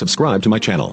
Subscribe to my channel.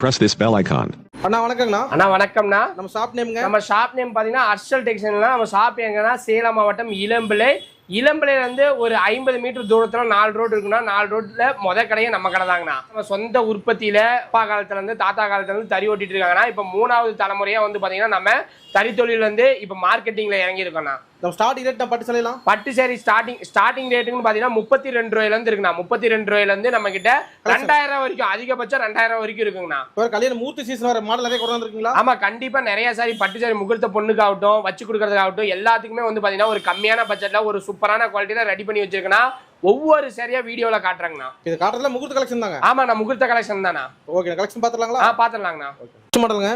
Press this bell icon. அண்ணா வணக்கங்கண்ணா. அண்ணா வணக்கம்ண்ணா. நம்ம shop நேம்ங்க நம்ம ஷாப் நேம் பார்த்தீங்கன்னா அர்ஷல் டெக்ஸ்டைல்னா நம்ம ஷாப் எங்கன்னா சேலம் மாவட்டம் இளம்பிள்ளை. இளம்பிள்ளையில இருந்து ஒரு ஐம்பது மீட்டர் தூரத்துல நாலு ரோடு இருக்குன்னா நாலு ரோட்ல முத கடையே நம்ம கடை தாங்கண்ணா. நம்ம சொந்த உற்பத்தியில அப்பா காலத்துல இருந்து தாத்தா காலத்துல இருந்து தறி ஓட்டிட்டு இருக்காங்கன்னா இப்ப மூணாவது தலைமுறையா வந்து பாத்தீங்கன்னா நம்ம தறி தொழில இருந்து இப்ப மார்க்கெட்டிங்ல இறங்கி இருக்கோம்ண்ணா நம்ம ஸ்டார்டிங் ரேட் பட்டு சொல்லலாம். பட்டு சேரி ஸ்டார்டிங் ஸ்டார்டிங் ரேட்டுன்னு பாத்தீங்கன்னா முப்பத்தி ரெண்டு ரூபாயில இருந்து இருக்குண்ணா. முப்பத்தி ரெண்டு ரூபாயில இருந்து நம்ம கிட்ட ரெண்டாயிரம் வரைக்கும் அதிகபட்சம் ரெண்டாயிரம் வரைக்கும் இருக்குங்கண்ணா. இப்போ கல்யாண மூர்த்தி சீசன் வர மாடல் நிறைய கொண்டு வந்திருக்கீங்களா? ஆமா கண்டிப்பா நிறைய சாரி பட்டு சாரி முகூர்த்த பொண்ணுக்காகட்டும் வச்சு கொடுக்கறதுக்காகட்டும் எல்லாத்துக்குமே வந்து பாத்தீங்கன்னா ஒரு கம்மியான பட்ஜெட்ல ஒரு சூப்பரான குவாலிட்டியில ரெடி பண்ணி வச்சிருக்கேன்னா ஒவ்வொரு சரியா வீடியோல காட்டுறாங்கண்ணா. இது காட்டுறதுல முகூர்த்த கலெக்ஷன் தாங்க. ஆமா நான் முகூர்த்த கலெக்ஷன் தானா ஓகே கலெக்ஷன் பார்த்துலாங்களா ஆ பாத்துடலாங்கண்ணா ஃபர்ஸ்ட் மாடலுங்க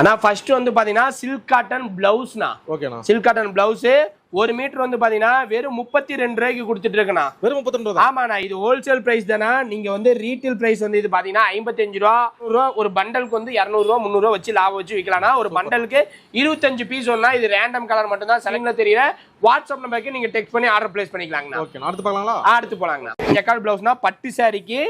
ஆனா ஃபர்ஸ்ட் வந்து பாத்தீங்கன்னா சில்க் காட்டன் பிளவுஸ்ண்ணா ஓகேண்ணா சில்க் காட்டன் பிளவுஸ் ஒரு மீட்டர் வந்து பாத்தீங்கன்னா வெறும் முப்பத்தி ரெண்டு ரூபாய்க்கு கொடுத்துட்டு இருக்குண்ணா வெறும் முப்பத்தி ரெண்டு ஆமாண்ணா இது ஹோல்சேல் பிரைஸ் தானே நீங்க வந்து ரீட்டைல் பிரைஸ் வந்து இது பாத்தீங்கன்னா ஐம்பத்தஞ்சு ரூபா ரூபா ஒரு பண்டலுக்கு வந்து இரநூறுவா முந்நூறுவா வச்சு லாபம் வச்சு விற்கலாம்னா ஒரு பண்டலுக்கு இருபத்தஞ்சு பீஸ் ஒன்னா இது ரேண்டம் கலர் மட்டும் தான் செலக்ட்ல தெரியல. வாட்ஸ்அப் நம்பருக்கு நீங்க டெக்ஸ்ட் பண்ணி ஆர்டர் பிளேஸ் பண்ணிக்கலாங்கண்ணா. ஓகே அடுத்து பார்க்கலாங்களா? ஆ, அடுத்து போலாங்கண்ணா. ஜக்கார்ட் பிளவுஸ்னா பட்டு சாரிக்கு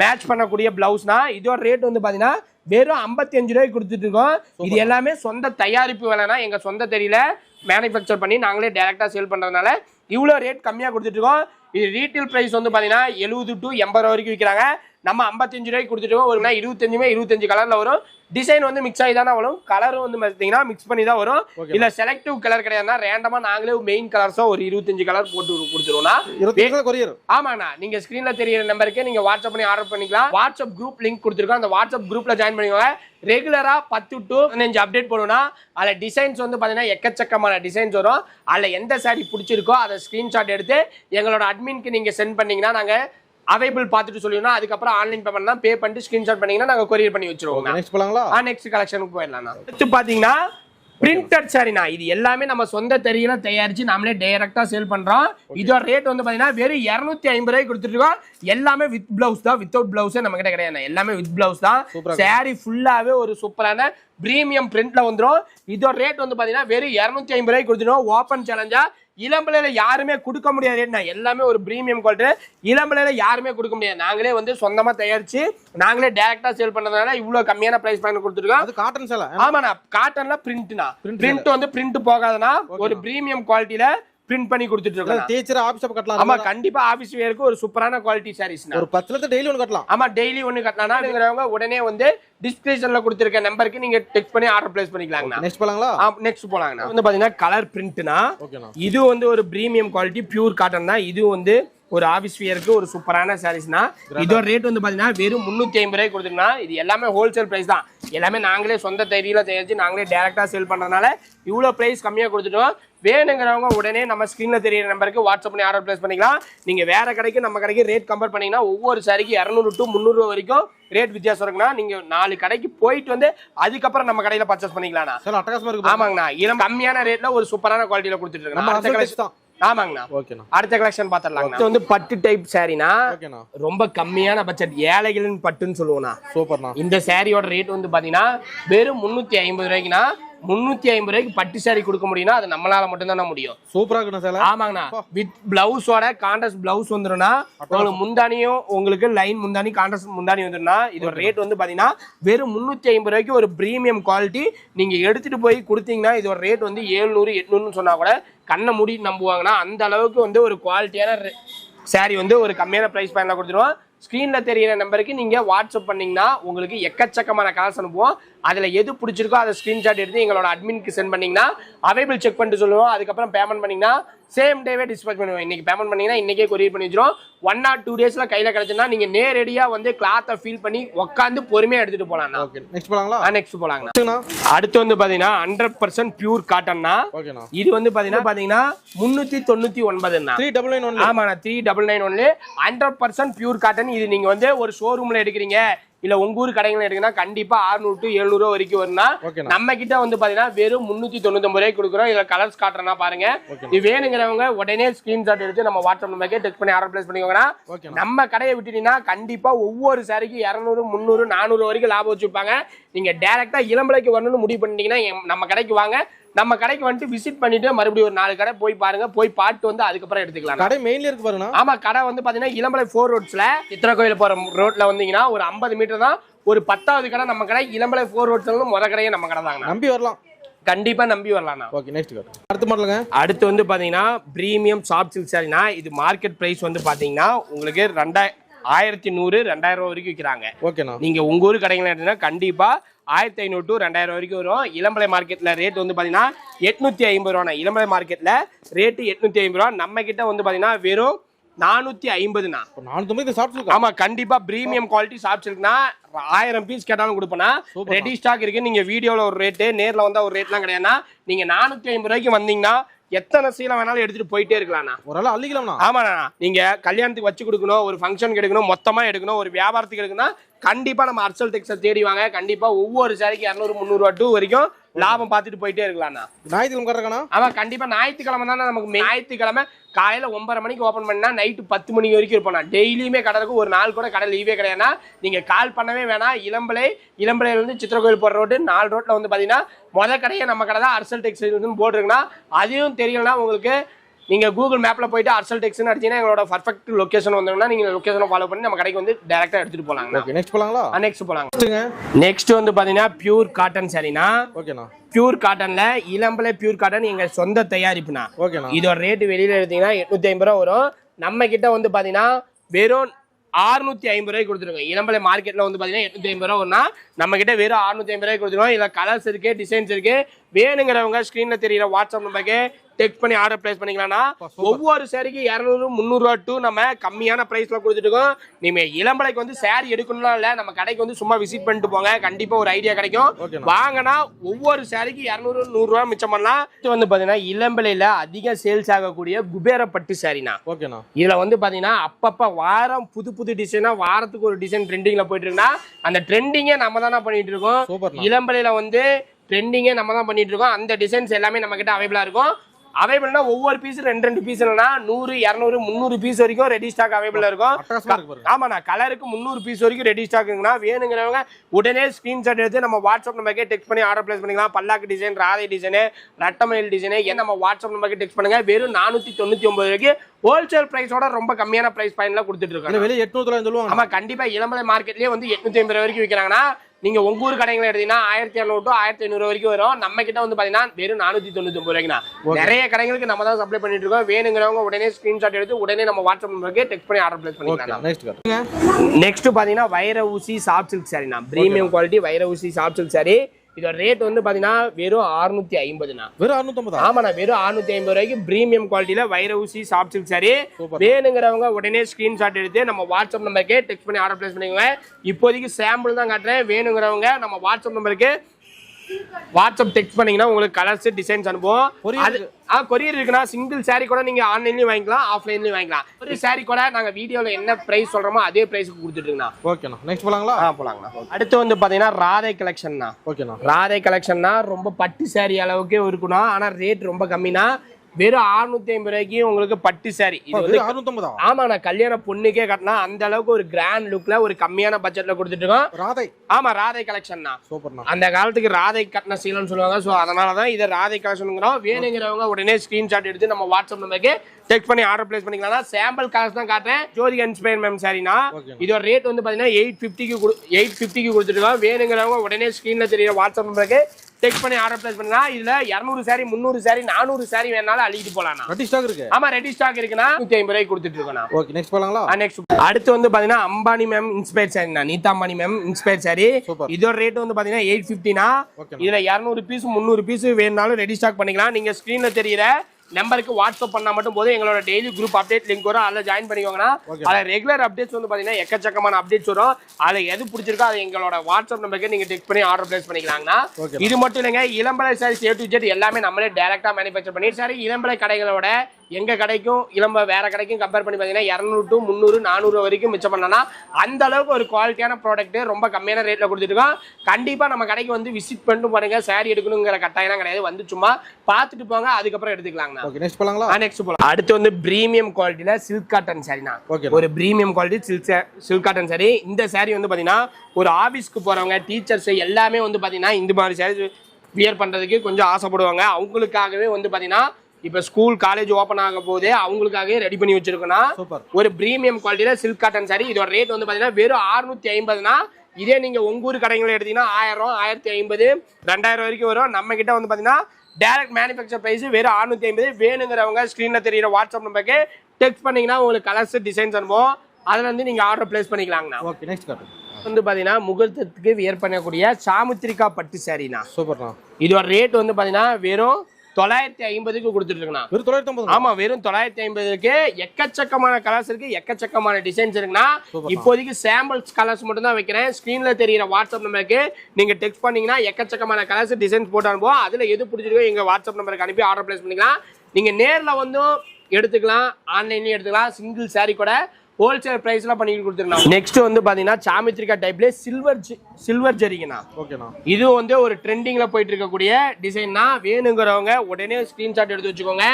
மேட்ச் பண்ணக்கூடிய பிளவுஸ்னா இதோட ரேட் வந்து பாத்தீங்கன்னா வெறும் 55 ரூபாய்க்கு கொடுத்துட்டு இருக்கோம். இது எல்லாமே சொந்த தயாரிப்பு வேலைனா எங்க சொந்த தெரியல. மேனுஃபேக்சர் பண்ணி நாங்களே டைரக்டா சேல் பண்றதுனால இவ்வளோ ரேட் கம்மியா கொடுத்துட்டு இருக்கோம். இது ரீட்டைல் பிரைஸ் வந்து பாத்தீங்கன்னா எழுபது டு எண்பது ரூபா வரைக்கும் விற்கிறாங்க நம்ம 55 ரூபாய்க்கு கொடுத்துட்டு இருக்கோம் ஒரு இருபத்தஞ்சுமே இருபத்தஞ்சு கலர்ல வரும். டிசைன் வந்து மிக்ஸ் ஆகி தானே வரும். கலரும் வந்து பார்த்தீங்கன்னா மிக்ஸ் பண்ணி தான் வரும். இல்ல செலக்டிவ் கலர் கிடையாதுன்னா ரேண்டமா நாங்களே மெயின் கலர்ஸோ ஒரு இருபத்தஞ்சு கலர் போட்டு கொடுத்துருவோம்னா. கொரியர் ஆமாண்ணா. நீங்க ஸ்கிரீன்ல தெரியற நம்பருக்கு நீங்க வாட்ஸ்அப் பண்ணி ஆர்டர் பண்ணிக்கலாம். வாட்ஸ்அப் குரூப் லிங்க் கொடுத்துருக்கோம். அந்த வாட்ஸ்அப் குரூப்ல ஜாயின் பண்ணிக்கோங்க. ரெகுலரா பத்து டு பதினஞ்சு அப்டேட் பண்ணுவோம்னா அதுல டிசைன்ஸ் வந்து பாத்தீங்கன்னா எக்கச்சக்கமான டிசைன்ஸ் வரும். அதுல எந்த சாரி பிடிச்சிருக்கோ அதை ஸ்கிரீன்ஷாட் எடுத்து எங்களோட அட்மின்க்கு நீங்க சென்ட் பண்ணீங்கன்னா நாங்க அவைபிள் பார்த்துட்டு சொல்லிடுவோம் அதுக்கப்புறம் ஆன்லைன் பேமெண்ட் தான் பே பண்ணிட்டு ஸ்கிரீன்ஷாட் பண்ணீங்கன்னா நாங்க கொரியர் பண்ணி வச்சிருவோம். நெக்ஸ்ட் போலாங்களா? ஆ நெக்ஸ்ட் கலெக்ஷனுக்கு போயிடலாம் அடுத்து பாத்தீங்கன்னா பிரிண்டட் சாரிண்ணா இது எல்லாமே நம்ம சொந்த தெரியல தயாரிச்சு நாமளே டைரக்டா சேல் பண்றோம். இதோட ரேட் வந்து பாத்தீங்கன்னா வெறும் இருநூத்தி ஐம்பது ரூபாய்க்கு கொடுத்துட்டு இருக்கோம். எல்லாமே வித் பிளவுஸ் தான். வித்தவுட் பிளவுஸே நம்ம கிட்ட கிடையாது. எல்லாமே வித் பிளவுஸ் தான். சாரி ஃபுல்லாவே ஒரு சூப்பரான பிரீமியம் பிரிண்ட்ல வந்துரும். இதோட ரேட் வந்து பாத்தீங்கன்னா வெறும் இருநூத்தி ஐம்பது ரூபாய்க்கு கொடுத்துருவோம் ஓப்பன் சேலஞ்சா இளம்பிள்ளையில யாருமே கொடுக்க முடியாத. எல்லாமே ஒரு பிரீமியம் குவாலிட்டி இளம்பிள்ளையில யாருமே கொடுக்க முடியாது. நாங்களே வந்து சொந்தமா தயாரிச்சு நாங்களே டைரக்டா சேல் பண்ணதுனால இவ்வளவு கம்மியான பிரைஸ் பண்ணி கொடுத்துருக்கோம். அது காட்டன் சேலை ஆமாண்ணா காட்டன்ல பிரிண்ட்னா பிரிண்ட் வந்து பிரிண்ட் போகாதுன்னா ஒரு பிரீமியம் குவாலிட்டியில பிரிண்ட் பண்ணி கொடுத்துட்டு இருக்கோம் டீச்சர் ஆபீஸ் கட்டலாம். ஆமா கண்டிப்பா ஆபீஸ் வேருக்கு ஒரு சூப்பரான குவாலிட்டி சாரீஸ்னா ஒரு பத்து லட்சம் டெய்லி ஒன்று கட்டலாம். ஆமா டெய்லி ஒண்ணு கட்டலாம்னா உடனே வந்து டிஸ்கிரிப்ஷன்ல கொடுத்திருக்க நம்பருக்கு நீங்க டெக்ஸ்ட் பண்ணி ஆர்டர் பிளேஸ் பண்ணிக்கலாங்கண்ணா. நெக்ஸ்ட் போலாங்களா? நெக்ஸ்ட் போலாங்கண்ணா. வந்து பாத்தீங்கன்னா கலர் பிரிண்ட்னா இது வந்து ஒரு பிரீமியம் குவாலிட்டி பியூர் காட்டன் தான். இது வந்து ஒரு ஆபீஸ் வியருக்கு ஒரு சூப்பரான சாரீஸ்னா இதோட ரேட் வந்து பாத்தீங்கன்னா வெறும் முந்நூத்தி ஐம்பது ரூபாய் கொடுத்துருங்கன்னா இது எல்லாமே ஹோல்சேல் பிரைஸ் தான். எல்லாமே நாங்களே சொந்த தைரியில தயாரிச்சு நாங்களே டேரக்டா சேல் பண்றதுனால இவ்வளவு பிரைஸ் கம்மியா கொடுத்துட்டோம். வேணுங்கிறவங்க உடனே நம்ம ஸ்கிரீன்ல தெரியுற நம்பருக்கு வாட்ஸ்அப் பண்ணி ஆர்டர் பிளேஸ் பண்ணிக்கலாம். நீங்க வேற கடைக்கு நம்ம கடைக்கு ரேட் கம்பேர் பண்ணீங்கன்னா ஒவ்வொரு சாரிக்கு இரநூறு டு முந்நூறு வரைக்கும் ரேட் வித்தியாசம் இருக்குன்னா நீங்க நாலு கடைக்கு போயிட்டு வந்து அதுக்கப்புறம் நம்ம கடையில பர்ச்சேஸ் பண்ணிக்கலாம்ண்ணா. சார் அட்டகாசமா இருக்கு ஆமாங்கண்ணா. இளம் கம்மியான ரேட்ல ஒரு சூப்பரான குவாலிட்டியில கொடுத்துட்டு இருக்கோம் ஆமாங்கண்ணா. ஓகேண்ணா. அடுத்த கலெக்ஷன் பாத்திரலாங்க இது வந்து பட்டு டைப் சாரினா ரொம்ப கம்மியான பட்ஜெட் ஏழைகளின் பட்டுன்னு சொல்லுவோம்ண்ணா. சூப்பர்ண்ணா. இந்த சாரியோட ரேட் வந்து பாத்தீங்கன்னா வெறும் முன்னூத்தி ஐம்பது ரூபாய்க்குனா முன்னூத்தி ஐம்பது ரூபாய்க்கு பட்டு சாரி கொடுக்க முடியும்னா அது நம்மளால மட்டும்தானே முடியும். சூப்பரா இருக்குண்ணா சேலை ஆமாங்கண்ணா. வித் பிளவுஸோட கான்ட்ராஸ்ட் பிளவுஸ் வந்துரும்னா உங்களுக்கு முந்தானியும் உங்களுக்கு லைன் முந்தானி கான்ட்ராஸ்ட் முந்தானி வந்துரும்னா இதோட ரேட் வந்து பாத்தீங்கன்னா வெறும் முன்னூத்தி ஐம்பது ரூபாய்க்கு ஒரு பிரீமியம் குவாலிட்டி நீங்க எடுத்துட்டு போய் கொடுத்தீங்கன்னா இதோட ரேட் வந்து ஏழ்நூறு எட்நூறுன்னு சொன்னா கூட கண்ணை மூடி நம்புவாங்கன்னா அந்த அளவுக்கு வந்து ஒரு குவாலிட்டியான சாரி வந்து ஒரு கம்மியான பிரைஸ் பாயிண்ட்ல கொடுத்துருவோம். ஸ்க்ரீன்ல தெரியிற நம்பருக்கு நீங்க வாட்ஸ்அப் பண்ணீங்கன்னா உங்களுக்கு எக்கச்சக்கமான கலர்ஸ் அனுப்புவோம். அதுல எது பிடிச்சிருக்கோ அதை ஸ்கிரீன்ஷாட் எடுத்து எங்களோட அட்மின்க்கு சென்ட் பண்ணீங்கன்னா அவைபிள் செக் பண்ணிட்டு சொல்லுவோம். அதுக்கப்புறம் பேமெண்ட் பண்ணீங்கன்னா சேம் டேவே டிஸ்பேச் பண்ணுவோம். இன்னைக்கு பேமெண்ட் பண்ணீங்கன்னா இன்னைக்கே கொரியர் பண்ணி வச்சிரும் ஒன் ஆர் டூ டேஸ்ல கையில கிடைச்சுன்னா நீங்க நேரடியா வந்து கிளாத்தை ஃபீல் பண்ணி உட்காந்து பொறுமையா எடுத்துட்டு போலாம்ண்ணா ஓகே நெக்ஸ்ட் போலாங்களா? நெக்ஸ்ட் போலாங்கண்ணா. சரிங்கண்ணா அடுத்து வந்து பாத்தீங்கன்னா ஹண்ட்ரட் பர்சன்ட் பியூர் காட்டன்னா இது வந்து பாத்தீங்கன்னா பாத்தீங்கன்னா முன்னூத்தி தொண்ணூத்தி ஒன்பதுண்ணா. த்ரீ டபுள் நைன் ஒன் ஆமாண்ணா three double nine only hundred percent pure cotton இது நீங்க வந்து ஒரு ஷோரூம்ல எடுக்கிறீங்க இல்ல உங்க ஊர் கடைகள் எடுக்கணும் கண்டிப்பா 600 டு 700 ரூபா வரைக்கும் வரும்னா. நம்ம கிட்ட வந்து பாத்தீங்கன்னா வெறும் முன்னூத்தி தொண்ணூத்தி ரூபாய் கொடுக்குறோம் இதுல கலர்ஸ் காட்டுறேன்னா பாருங்க. இது வேணுங்கிறவங்க உடனே ஸ்கிரீன்ஷாட் எடுத்து நம்ம வாட்ஸ்அப் நம்பருக்கு டெக்ஸ்ட் பண்ணி ஆர்டர் பிளேஸ் பண்ணிக்கோங்கன்னா நம்ம கடையை விட்டுட்டீங்கன்னா கண்டிப்பா ஒவ்வொரு சாரிக்கு இரநூறு முந்நூறு நானூறு வரைக்கும் லாபம் வச்சிருப்பாங்க நீங்க டைரக்டா இளம்பலைக்கு வரணும்னு முடிவு பண்ணிட்டீங்கன்னா நம்ம கடைக்கு வாங்க நம்ம கடைக்கு வந்துட்டு விசிட் பண்ணிட்டு மறுபடியும் ஒரு நாலு கடை போய் பாருங்க. போய் பார்த்து வந்து அதுக்கப்புறம் எடுத்துக்கலாம். கடை மெயின்ல இருக்கு பாருங்க ஆமா கடை வந்து பாத்தீங்கன்னா இளம்பலை ஃபோர் ரோட்ஸ்ல சித்திர கோயில் போற ரோட்ல வந்தீங்கன்னா ஒரு ஐம்பது மீட்டர் தான் ஒரு பத்தாவது கடை நம்ம கடை இளம்பலை ஃபோர் ரோட்ஸ்ல முத கடையே நம்ம கடை தாங்கண்ணா. நம்பி வரலாம். கண்டிப்பா நம்பி வரலாம்ண்ணா. ஓகே நெக்ஸ்ட் அடுத்த மாடலுங்க அடுத்து வந்து பாத்தீங்கன்னா பிரீமியம் சாஃப்ட் சில்க் சாரினா இது மார்க்கெட் பிரைஸ் வந்து பாத்தீங்கன்னா உங்களுக்கு ரெண்டாயிரம் ஆயிரத்தி நூறு ரெண்டாயிரம் ரூபா வரைக்கும் விற்கிறாங்க ஓகேண்ணா நீங்க உங்க ஊர் கடைகள் எடுத்தீங்கன்னா கண்டிப்பா ஆயிரத்தி ஐநூறு டு ரெண்டாயிரம் வரைக்கும் வரும். இளம்பலை மார்க்கெட்ல ரேட் வந்து பாத்தீங்கன்னா எட்நூத்தி ஐம்பது ரூபா இளம்பலை மார்க்கெட்ல ரேட்டு எட்நூத்தி ஐம்பது ரூபா. நம்ம கிட்ட வந்து பாத்தீங்கன்னா வெறும் நானூத்தி ஐம்பதுண்ணா. நானூத்தி சாப்பிட்டு ஆமா கண்டிப்பா பிரீமியம் குவாலிட்டி சாப்பிட்டுருக்குன்னா ஆயிரம் பீஸ் கேட்டாலும் கொடுப்பேனா ரெடி ஸ்டாக் இருக்கு. நீங்க வீடியோல ஒரு ரேட்டு நேர்ல வந்தா ஒரு ரேட்லாம் கிடையாதுன்னா நீங்க நானூத்தி ஐம்பது ரூபாய்க்கு வந்தீங்கன்னா எத்தனை சீலை வேணாலும் எடுத்துட்டு போயிட்டே இருக்கலாம்ண்ணா. ஒரு ஆள் அள்ளிக்கலாம்ண்ணா. ஆமாண்ணா. நீங்க கல்யாணத்துக்கு வச்சு கொடுக்கணும் ஒரு ஃபங்க்ஷனுக்கு எடுக்கணும் மொத்தமா எடுக்கணும் ஒரு வியாபாரத்துக்கு எடுக்கணும்னா கண்டிப்பா நம்ம அர்சல் டெக்ஸை தேடி வாங்க. கண்டிப்பா ஒவ்வொரு சாரிக்கு இரநூறு முந்நூறுவா டூ வரைக்கும் லாபம் பார்த்துட்டு போயிட்டே இருக்கலாம்ண்ணா. ஞாயிற்றுக்கிழமை கரெக்டாண்ணா ஆமா கண்டிப்பா ஞாயிற்றுக்கிழமை தானே நமக்கு. ஞாயிற்றுக்கிழமை காலையில ஒன்பதரை மணிக்கு ஓபன் பண்ணா நைட்டு பத்து மணி வரைக்கும் இருப்போம் டெய்லியுமே கடை இருக்கும் ஒரு நாள் கூட கடை லீவே கிடையாதுன்னா நீங்க கால் பண்ணவே வேணாம். இளம்பலை இளம்பலையில இருந்து சித்திரகோயில் போற ரோடு நாலு ரோட்ல வந்து பாத்தீங்கன்னா முத கடையே நம்ம கடை தான் அர்சல் டெக்ஸ்டைல்ஸ் போட்டிருக்குன்னா அதையும் தெரியலனா உங்களுக்கு. நீங்க கூகுள் மேப்ல போயிட்டு அர்சல் டெக்ஸ்னு அடிச்சீங்கன்னா எங்களோட பர்ஃபெக்ட் லொகேஷன் வந்தோம்னா நீங்க லொகேஷனை ஃபாலோ பண்ணி நம்ம கடைக்கு வந்து டைரக்டா எடுத்துட்டு போலாங்க ஓகே நெக்ஸ்ட் போலாங்களா? நெக்ஸ்ட் நெக்ஸ்ட்டுங்க நெக்ஸ்ட் வந்து பாத்தீங்கன்னா பியூர் காட்டன் சாரினா ஓகேண்ணா பியூர் காட்டன்ல இளம்பலை பியூர் காட்டன் எங்க சொந்த தயாரிப்புனா ஓகேண்ணா இதோட ரேட்டு வெளியில எடுத்தீங்கன்னா எட்நூத்தி ஐம்பது ரூபா வரும். நம்ம கிட்ட வந்து பாத்தீங்கன்னா வெறும் ஆறுநூத்தி ஐம்பது ரூபாய்க்கு கொடுத்துருங்க இளம்பலை மார்க்கெட்ல வந்து பாத்தீங்கன்னா எட்நூத்தி ஐம்பது ரூபா வரும்னா நம்ம கிட்ட வெறும் அறுநூத்தி ஐம்பது ரூபாய்க்கு கொடுத்துருவோம் இதுல கலர்ஸ் இருக்கு டிசைன்ஸ் இருக்கு. வேணுங்கிறவங்க ஸ்கிரீன்ல தெரியுற வாட்ஸ்அப் நம்பருக்கு டெக்ஸ்ட் பண்ணி ஆர்டர் பிளேஸ் பண்ணிக்கலாம்னா ஒவ்வொரு சேரீக்கு இரநூறு முந்நூறுவா டூ நம்ம கம்மியான பிரைஸ்ல கொடுத்துட்டு இருக்கோம் நீங்க இளம்பலைக்கு வந்து சேரீ எடுக்கணும்லாம் இல்ல. நம்ம கடைக்கு வந்து சும்மா விசிட் பண்ணிட்டு போங்க. கண்டிப்பா ஒரு ஐடியா கிடைக்கும். வாங்கினா ஒவ்வொரு சேரீக்கு இரநூறு நூறுரூவா மிச்சம் பண்ணலாம். இது வந்து பாத்தீங்கன்னா இளம்பலையில அதிக சேல்ஸ் ஆகக்கூடிய குபேர பட்டு சாரினா ஓகேண்ணா இதுல வந்து பாத்தீங்கன்னா அப்பப்ப வாரம் புது புது டிசைனா வாரத்துக்கு ஒரு டிசைன் ட்ரெண்டிங்ல போயிட்டு இருக்குன்னா அந்த ட்ரெண்டிங்கே நம்ம தானே பண்ணிட்டு இருக்கோம். இளம்பலையில வந்து ட்ரெண்டிங்கே நம்ம தான் பண்ணிட்டு இருக்கோம். அந்த டிசைன்ஸ் எல்லாமே நம்ம கிட்ட அவைபிளா இருக்கும். அவைபிள்னா ஒவ்வொரு பீஸ் ரெண்டு ரெண்டு பீஸ் இல்லைனா நூறு இரநூறு முந்நூறு பீஸ் வரைக்கும் ரெடி ஸ்டாக் அவைபிள் இருக்கும். ஆமாண்ணா. கலருக்கு முந்நூறு பீஸ் வரைக்கும் ரெடி ஸ்டாக் இருக்குன்னா வேணுங்கிறவங்க உடனே ஸ்கிரீன்ஷாட் எடுத்து நம்ம வாட்ஸ்அப் நம்பருக்கே டெக்ஸ்ட் பண்ணி ஆர்டர் பிளேஸ் பண்ணிக்கலாம். பல்லாக்கு டிசைன் ராதை டிசைனு ரட்டமயில் டிசைனு என்ன நம்ம வாட்ஸ்அப் நம்பருக்கு டெக்ஸ்ட் பண்ணுங்க. வெறும் நானூத்தி தொண்ணூத்தி ஒன்பது வரைக்கும் ஹோல்சேல் பிரைஸோட ரொம்ப கம்மியான பிரைஸ் பாயிண்ட்ல கொடுத்துட்டு இருக்காங்க. வெளியே எட்நூறு தொள்ளாயிரம் சொல்லுவாங்க ஆமா கண்டிப்பா இளமலை மார்க்கெட்லயே வந்து எட்நூத்தி ஐம்பது வரைக்கும் விற்கிறாங்கன்னா நீங்க உங்க ஊர் கடைகளை எடுத்தீங்கன்னா ஆயிரத்தி இரநூறு டு ஆயிரத்தி ஐநூறு வரைக்கும் வரும். நம்ம கிட்ட வந்து பாத்தீங்கன்னா வெறும் நானூத்தி தொண்ணூத்தி ஒன்பது ரூபாய்க்குண்ணா நிறைய கடைகளுக்கு நம்ம தான் சப்ளை பண்ணிட்டு இருக்கோம். வேணுங்கிறவங்க உடனே ஸ்கிரீன்ஷாட் எடுத்து உடனே நம்ம வாட்ஸ்அப் நம்பருக்கு டெக்ஸ்ட் பண்ணி ஆர்டர் பிளேஸ் பண்ணிக்கலாம் நெக்ஸ்ட் பாத்தீங்கன்னா வைர ஊசி சாஃப்ட் சில்க் சாரிண்ணா பிரீமியம் குவாலிட்டி வைர ஊசி சாஃப்ட் சில்க் சாரி இதோட ரேட் வந்து பாத்தீங்கன்னா வெறும் அறுநூத்தி ஐம்பதுண்ணா. வெறும் அறுநூத்தம்பதா? ஆமாண்ணா வெறும் அறுநூத்தி ஐம்பது ரூபாய்க்கு பிரீமியம் குவாலிட்டியில வைர ஊசி சாஃப்ட் சில்க் சாரி. வேணுங்கிறவங்க உடனே ஸ்கிரீன்ஷாட் எடுத்து நம்ம வாட்ஸ்அப் நம்பருக்கு டெக்ஸ்ட் பண்ணி ஆர்டர் பிளேஸ் பண்ணிக்கோங்க. இப்போதைக்கு சாம்பிள் தான் காட்டுறேன். வேணுங்கிறவங்க நம்ம வாட்ஸ்அப் நம்பருக்கு வாட்ஸ்அப் டெக்ஸ்ட் பண்ணீங்கன்னா உங்களுக்கு கலர்ஸ் டிசைன்ஸ் அனுப்புவோம் அது ஆ கொரியர் இருக்குன்னா சிங்கிள் saree கூட நீங்க ஆன்லைன்லயும் வாங்கிக்கலாம் ஆஃப்லைன்லயும் வாங்கிக்கலாம். ஒரு saree கூட நாங்க வீடியோல என்ன பிரைஸ் சொல்றோமோ அதே பிரைஸ்க்கு கொடுத்துட்டு இருக்கோம் ஓகேண்ணா நெக்ஸ்ட் போலாங்களா? ஆ போலாங்கண்ணா. அடுத்து வந்து பாத்தீங்கன்னா ராதை கலெக்ஷன்ண்ணா ஓகேண்ணா ராதை கலெக்ஷன்னா ரொம்ப பட்டு saree அளவுக்கு இருக்கணும் ஆனா ரேட் ரொம்ப கம்மினா வெறும் 650 ஐம்பது ரூபாய்க்கு உங்களுக்கு பட்டு saree. இது வந்து அறுநூத்தம்பதா? ஆமா நான் கல்யாண பொண்ணுக்கே கட்டினா அந்த அளவுக்கு ஒரு கிராண்ட் லுக்ல ஒரு கம்மியான பட்ஜெட்ல கொடுத்துட்டு இருக்கோம். ராதை. ஆமா ராதை கலெக்ஷன்னா சூப்பர்ண்ணா அந்த காலத்துக்கு ராதை கட்டின சீலன்னு சொல்லுவாங்க. ஸோ அதனால தான் இதை ராதை கலெக்ஷனுங்கிறோம் வேணுங்கிறவங்க உடனே ஸ்கிரீன்ஷாட் எடுத்து நம்ம வாட்ஸ்அப் நம்பருக்கு டெக்ஸ்ட் பண்ணி ஆர்டர் பிளேஸ் பண்ணிக்கலாம். சாம்பிள் கலர்ஸ் தான் காட்டுறேன். ஜோதிகா இன்ஸ்பயர் மேம் சாரினா. இதோட ரேட் வந்து பார்த்தீங்கன்னா எயிட் ஃபிஃப்டிக்கு எயிட் ஃபிஃப்டிக்கு கொடுத்துருக்கோம் வேணுங்கிறவங்க உடனே ஸ்க்ரீனில் தெரியுற வாட்ஸ்அப் நம்பருக்கு டெக்ஸ்ட் பண்ணி ஆர்டர் பிளேஸ் பண்ணலாம் இதுல இரநூறு சாரி முந்நூறு சாரி நானூறு சாரி வேணாலும் அள்ளிட்டு போலாம் ரெட்டி ஸ்டாக் இருக்கு. ஆமா ரெடி ஸ்டாக் இருக்குன்னா நூத்தி ஐம்பது ரூபாய்க்கு கொடுத்துட்டு இருக்கோம் ஓகே நெக்ஸ்ட் போலாங்களா நெக்ஸ்ட் அடுத்து வந்து பாத்தீங்கன்னா Ambani ma'am inspire sari Nita Ambani ma'am inspire sari. இதோட ரேட் வந்து பாத்தீங்கன்னா எயிட் Okay, இதுல இரநூறு பீஸ் முந்நூறு பீஸ் வேணுனாலும் ரெடி ஸ்டாக் பண்ணிக்கலாம். நீங்க ஸ்கிரீன்ல தெரியுற நம்பருக்கு வாட்ஸ்அப் பண்ணா மட்டும் போதும். எங்களோட டெய்லி குரூப் அப்டேட் லிங்க் வரும். அதில் ஜாயின் பண்ணிக்கோங்கன்னா. அதில் ரெகுலர் அப்டேட்ஸ் வந்து பாத்தீங்கன்னா எக்கச்சக்கமான அப்டேட்ஸ் வரும். அதில் எது பிடிச்சிருக்கோ அதை எங்களோட வாட்ஸ்அப் நம்பருக்கு நீங்க டெக்ஸ்ட் பண்ணி ஆர்டர் பிளேஸ் பண்ணிக்கலாங்கண்ணா. Okay. இது மட்டும் இல்லைங்க Elampillai sari A to Z எல்லாமே நம்மளே டைரக்டா மேனுஃபேக்சர் பண்ணி சாரி இளம்பலை கடைகளோட எங்க கடைக்கும் இளம்ப வேற கடைக்கும் கம்பேர் பண்ணி பார்த்தீங்கன்னா இரநூறு டு முந்நூறு நானூறு வரைக்கும் மிச்சம் பண்ணலாம் அந்த அளவுக்கு ஒரு குவாலிட்டியான ப்ராடக்ட் ரொம்ப கம்மியான ரேட்ல கொடுத்துட்டு இருக்கோம். கண்டிப்பா நம்ம கடைக்கு வந்து விசிட் பண்ணிட்டு பாருங்க சாரி எடுக்கணுங்கிற கட்டாயம் கிடையாது. வந்து சும்மா பார்த்துட்டு போங்க அதுக்கப்புறம் எடுத்துக்கலாங்கண்ணா ஓகே நெக்ஸ்ட் போலாங்களா? நெக்ஸ்ட் போலாம். அடுத்து வந்து பிரீமியம் குவாலிட்டியில சில்க் காட்டன் சாரினா Okay. ஒரு premium quality silk silk cotton sari இந்த சாரி வந்து பாத்தீங்கன்னா ஒரு ஆபீஸ்க்கு போறவங்க டீச்சர்ஸ் எல்லாமே வந்து பாத்தீங்கன்னா இந்த மாதிரி சாரி வியர் பண்றதுக்கு கொஞ்சம் ஆசைப்படுவாங்க. அவங்களுக்காகவே வந்து பாத்தீங்கன்னா இப்ப ஸ்கூல் காலேஜ் ஓபன் ஆக போதே அவங்களுக்காகவே ரெடி பண்ணி வச்சிருக்கோம்னா சூப்பர். ஒரு பிரீமியம் குவாலிட்டியில சில்க் காட்டன் சாரி இதோட ரேட் வந்து பாத்தீங்கன்னா வெறும் 650 ஐம்பதுனா இதே நீங்க உங்க ஊர் கடைகளை எடுத்தீங்கன்னா ஆயிரம் ஆயிரத்தி ஐம்பது ரெண்டாயிரம் வரைக்கும் வரும். நம்ம கிட்ட வந்து பாத்தீங்கன்னா டைரக்ட் மேனுஃபேக்சர் பிரைஸ் வெறும் 650 ஐம்பது. வேணுங்கிறவங்க ஸ்க்ரீன்ல தெரியுற வாட்ஸ்அப் நம்பருக்கு டெக்ஸ்ட் பண்ணீங்கன்னா உங்களுக்கு கலர்ஸ் டிசைன்ஸ் அனுப்புவோம். அதுல இருந்து நீங்க ஆர்டர் பிளேஸ் பண்ணிக்கலாங்கண்ணா. ஓகே நெக்ஸ்ட் வந்து பாத்தீங்கன்னா முகூர்த்தத்துக்கு வியர் பண்ணக்கூடிய சாமுத்திரிகா பட்டு சாரிண்ணா சூப்பர்ண்ணா. இதோட ரேட் வந்து பாத்தீங்கன்னா வெறும் தொள்ளாயிரத்தி ஐம்பதுக்கு கொடுத்துட்டு இருக்குண்ணா வெறும் தொள்ளாயிரத்தி ஐம்பது ஆமா வெறும் தொள்ளாயிரத்தி ஐம்பதுக்கு எக்கச்சக்கமான கலர்ஸ் இருக்கு எக்கச்சக்கமான டிசைன்ஸ் இருக்குன்னா இப்போதைக்கு சாம்பிள்ஸ் கலர்ஸ் மட்டும் தான் வைக்கிறேன் ஸ்கிரீன்ல தெரியுற வாட்ஸ்அப் நம்பருக்கு நீங்க டெக்ஸ்ட் பண்ணீங்கன்னா எக்கச்சக்கமான கலர்ஸ் டிசைன்ஸ் போட்டு அனுப்புவோம். அதுல எது பிடிச்சிருக்கோ எங்க வாட்ஸ்அப் நம்பருக்கு அனுப்பி ஆர்டர் பிளேஸ் பண்ணிக்கலாம். நீங்க நேர்ல வந்தும் எடுத்துக்கலாம். ஆன்லைன்லயும் எடுத்துக்கலாம். சிங்கிள் saree கூட ஹோல்சேல் பிரைஸ்ல பண்ணி கொடுத்துருக்கோம் நெக்ஸ்ட் வந்து பாத்தீங்கன்னா சாமித்ரிகா டைப்ல சில்வர் சில்வர் ஜரிங்கண்ணா ஓகேண்ணா இது வந்து ஒரு ட்ரெண்டிங்ல போயிட்டு இருக்கக்கூடிய டிசைன் தான் வேணுங்கிறவங்க உடனே ஸ்கிரீன்ஷாட் எடுத்து வச்சுக்கோங்க.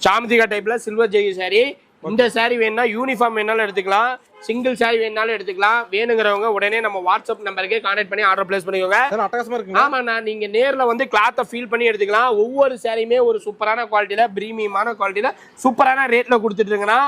சாமந்திகா டைப்ல சில்வர் ஜெயி saree இந்த saree வேணும்னா யூனிஃபார்ம் வேணாலும் எடுத்துக்கலாம். சிங்கிள் saree வேணாலும் எடுத்துக்கலாம். வேணுங்கிறவங்க உடனே நம்ம வாட்ஸ்அப் நம்பருக்கு கான்டாக்ட் பண்ணி ஆர்டர் பிளேஸ் பண்ணிக்கோங்க. சார் அட்டகாசமா இருக்குங்க ஆமாண்ணா நீங்க நேர்ல வந்து கிளாத்தை ஃபீல் பண்ணி எடுத்துக்கலாம். ஒவ்வொரு சாரியுமே ஒரு சூப்பரான குவாலிட்டியில பிரீமியமான குவாலிட்டியில சூப்பரான ரேட்ல கொடுத்துட்டு இருக்குன்னா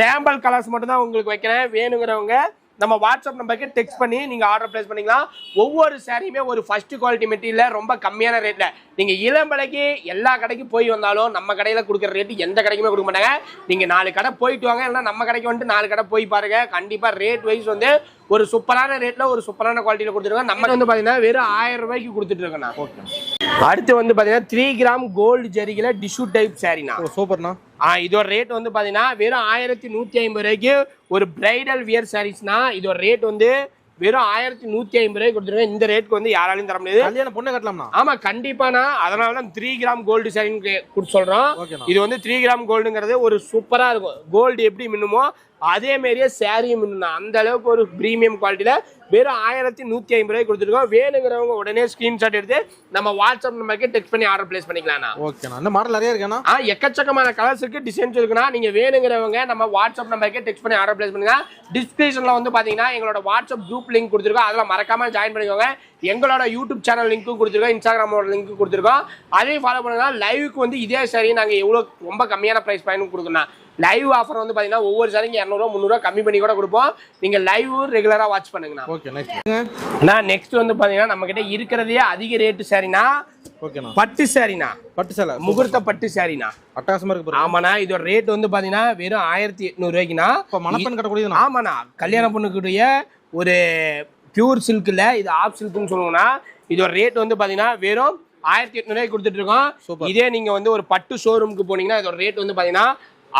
சாம்பிள் கலர்ஸ் மட்டும் தான் உங்களுக்கு வைக்கிறேன். வேணுங்கிறவங்க நம்ம வாட்ஸ்அப் நம்பருக்கு டெக்ஸ்ட் பண்ணி நீங்க ஆர்டர் பிளேஸ் பண்ணிக்கலாம் ஒவ்வொரு சாரியுமே ஒரு ஃபர்ஸ்ட் குவாலிட்டி மெட்டீரியல் ரொம்ப கம்மியான ரேட்ல நீங்க இளம்பலைக்கு எல்லா கடைக்கும் போய் வந்தாலும் நம்ம கடையில கொடுக்குற ரேட்டு எந்த கடைக்குமே கொடுக்க மாட்டாங்க. நீங்க நாலு கடை போயிட்டு வாங்க இல்லைன்னா நம்ம கடைக்கு வந்துட்டு நாலு கடை போய் பாருங்க. கண்டிப்பா ரேட் வைஸ் வந்து ஒரு சூப்பரான ரேட்ல ஒரு சூப்பரான குவாலிட்டியில கொடுத்துருக்கோம் நம்ம வந்து பாத்தீங்கன்னா வெறும் ஆயிரம் ரூபாய்க்கு கொடுத்துட்டு இருக்கோம் ஓகே அடுத்து வந்து பாத்தீங்கன்னா த்ரீ கிராம் கோல்டு ஜரிகில டிஷ்யூ டைப் சாரினா சூப்பர்ண்ணா. ஆ இதோட ரேட் வந்து பாத்தீங்கன்னா வெறும் ஆயிரத்தி நூத்தி ஐம்பது ரூபாய்க்கு ஒரு பிரைடல் வியர் சாரீஸ்னா இதோட ரேட் வந்து வெறும் ஆயிரத்தி நூத்தி ஐம்பது ரூபாய்க்கு கொடுத்துருக்கேன் இந்த ரேட்க்கு வந்து யாராலையும் தர முடியாது. கல்யாண பொண்ணை கட்டலாம்ண்ணா. ஆமா கண்டிப்பாண்ணா. அதனால தான் த்ரீ கிராம் கோல்டு சாரின்னு கொடுத்து சொல்றோம். இது வந்து த்ரீ கிராம் கோல்டுங்கிறது ஒரு சூப்பரா இருக்கும். கோல்டு எப்படி மின்னுமோ அதே மாதிரியே சாரியும் மின்னுனா அந்த அளவுக்கு ஒரு பிரீமியம் குவாலிட்டியில வெறும் ஆயிரத்தி நூத்தி ஐம்பது ரூபாய்க்கு கொடுத்துருக்கோம். வேணுங்கிறவங்க உடனே ஸ்கிரீன்ஷாட் எடுத்து நம்ம வாட்ஸ்அப் நம்பருக்கு டெக்ஸ்ட் பண்ணி ஆர்டர் பிளேஸ் பண்ணிக்கலாம்ண்ணா. ஓகேண்ணா இந்த மாடல் நிறைய இருக்கேண்ணா. ஆ எக்கச்சக்கமான கலர்ஸ் இருக்கு டிசைன்ஸ் இருக்குன்னா நீங்க வேணுங்கிறவங்க நம்ம வாட்ஸ்அப் நம்பருக்கு டெக்ஸ்ட் பண்ணி ஆர்டர் பிளேஸ் பண்ணுங்க. டிஸ்கிரிப்ஷன்ல வந்து பாத்தீங்கன்னா எங்களோட வாட்ஸ்அப் குரூப் லிங்க் கொடுத்துருக்கோம். அதில் மறக்காம ஜாயின் பண்ணிக்கோங்க. எங்களோட யூடியூப் சேனல் லிங்க்கும் கொடுத்துருக்கோம். இன்ஸ்டாகிராமோட லிங்க் கொடுத்துருக்கோம். அதையும் ஃபாலோ பண்ணுங்க. லைவுக்கு வந்து இதே சரி நாங்க எவ்வளோ ரொம்ப கம்மியான ப்ரைஸ் பயனும் கொடுக்கணும். லைவ் ஆஃபர் வந்து பாத்தீங்கன்னா ஒவ்வொரு சாரிக்கு இரநூறுவா முந்நூறுவா கம்மி பண்ணி கூட கொடுப்போம். நீங்க லைவ் ரெகுலரா வாட்ச் பண்ணுங்கண்ணா. ஓகே நெக்ஸ்ட் நான் நெக்ஸ்ட் வந்து பாத்தீங்கன்னா நம்ம கிட்ட இருக்கிறதே அதிக ரேட்டு சாரினா பட்டு சாரினா பட்டு சேலை. முகூர்த்த பட்டு சாரினா அட்டகாசமா இருக்கு ஆமாண்ணா இதோட ரேட் வந்து பாத்தீங்கன்னா வெறும் ஆயிரத்தி எட்நூறு ரூபாய்க்குண்ணா இப்போ மணப்பெண் கட்டக்கூடியதுண்ணா? ஆமாண்ணா கல்யாண பொண்ணுக்குடைய ஒரு பியூர் சில்க்ல இது ஆப் சில்க்னு சொல்லுவோம்னா இதோட ரேட் வந்து பாத்தீங்கன்னா வெறும் ஆயிரத்தி எட்நூறுவாய்க்கு கொடுத்துட்டு இருக்கோம். இதே நீங்க வந்து ஒரு பட்டு ஷோரூமுக்கு போனீங்கன்னா இதோட ரேட் வந்து பாத்தீங்கன்னா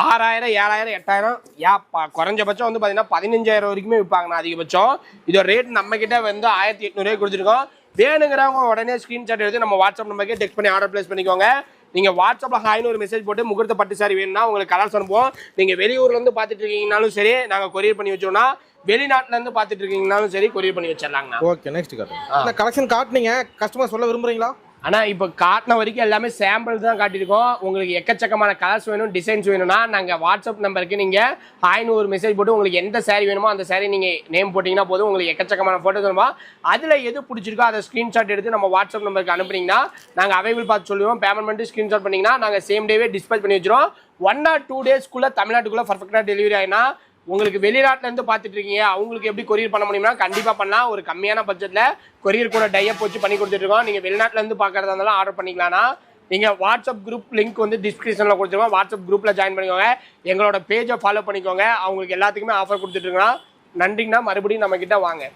ஆறாயிரம் ஏழாயிரம் எட்டாயிரம். யா குறைஞ்சபட்சம் வந்து பாத்தீங்கன்னா பதினஞ்சாயிரம் வரைக்குமே விற்பாங்கண்ணா அதிகபட்சம். இதோட ரேட் நம்ம கிட்ட வந்து ஆயிரத்தி எட்நூறுவாய்க்கு கொடுத்துருக்கோம். வேணுங்கிறவங்க உடனே ஸ்கிரீன்ஷாட் எடுத்து நம்ம வாட்ஸ்அப் நம்பருக்கு டெக்ஸ்ட் பண்ணி ஆர்டர் பிளேஸ் பண்ணிக்கோங்க. நீங்க வாட்ஸ்அப்ல ஹாய்னு ஒரு மெசேஜ் போட்டு முகூர்த்த பட்டு சாரி வேணும்னா உங்களுக்கு கலர்ஸ் அனுப்புவோம். நீங்க வெளியூர்ல இருந்து பாத்துட்டு இருக்கீங்கனாலும் சரி நாங்க கொரியர் பண்ணி வச்சோம்னா வெளிநாட்டுல இருந்து பாத்துட்டு இருக்கீங்கனாலும் சரி கொரியர் பண்ணி வச்சிடலாங்கண்ணா. ஓகே நெக்ஸ்ட் காட்டு இந்த கலெக்ஷன் காட்டுனீங்க? கஸ்டமர் சொல்ல விரும்புறீங்களா? ஆனால் இப்போ காட்டின வரைக்கும் எல்லாமே சாம்பிள் தான் காட்டியிருக்கோம். உங்களுக்கு எக்கச்சக்கமான கலர்ஸ் வேணும் டிசைன்ஸ் வேணும்னா நாங்கள் வாட்ஸ்அப் நம்பருக்கு நீங்கள் ஹாய்னு ஒரு மெசேஜ் போட்டு உங்களுக்கு எந்த சேரீ வேணுமோ அந்த saree நீங்கள் நேம் போட்டிங்கன்னா போதும். உங்களுக்கு எக்கச்சக்கமான ஃபோட்டோ வேணுமா? அதில் எது பிடிச்சிருக்கோ அதை ஸ்க்ரீன்ஷாட் எடுத்து நம்ம வாட்ஸ்அப் நம்பருக்கு அனுப்புனீங்கன்னா நாங்கள் அவைபிள் பார்த்து சொல்லுவோம். பேமெண்ட் பண்ணிட்டு ஸ்க்ரீன்ஷாட் பண்ணிங்கன்னா நாங்கள் சேம் டேவே டிஸ்பேச் பண்ணி வச்சிரும் ஒன் ஆர் டூ டேஸ்க்குள்ள தமிழ்நாட்டுக்குள்ளே பர்ஃபெக்டாக டெலிவரி ஆயினா உங்களுக்கு வெளிநாட்டுல இருந்து பார்த்துட்டு இருக்கீங்க அவங்களுக்கு எப்படி கொரியர் பண்ண முடியும்னா கண்டிப்பா பண்ணலாம். ஒரு கம்மியான பட்ஜெட்ல கொரியர் கூட டைப் வச்சு பண்ணி கொடுத்துட்டு இருக்கோம். நீங்க வெளிநாட்டுல இருந்து பாக்குறதா இருந்தாலும் ஆர்டர் பண்ணிக்கலாம்னா நீங்க வாட்ஸ்அப் குரூப் லிங்க் வந்து டிஸ்கிரிப்ஷன்ல கொடுத்துருக்கோம் வாட்ஸ்அப் குரூப்ல ஜாயின் பண்ணிக்கோங்க. எங்களோட பேஜை ஃபாலோ பண்ணிக்கோங்க. அவங்களுக்கு எல்லாத்துக்குமே ஆஃபர் கொடுத்துட்டு இருக்கோம். நன்றிங்கண்ணா. மறுபடியும் நம்ம கிட்ட வாங்க.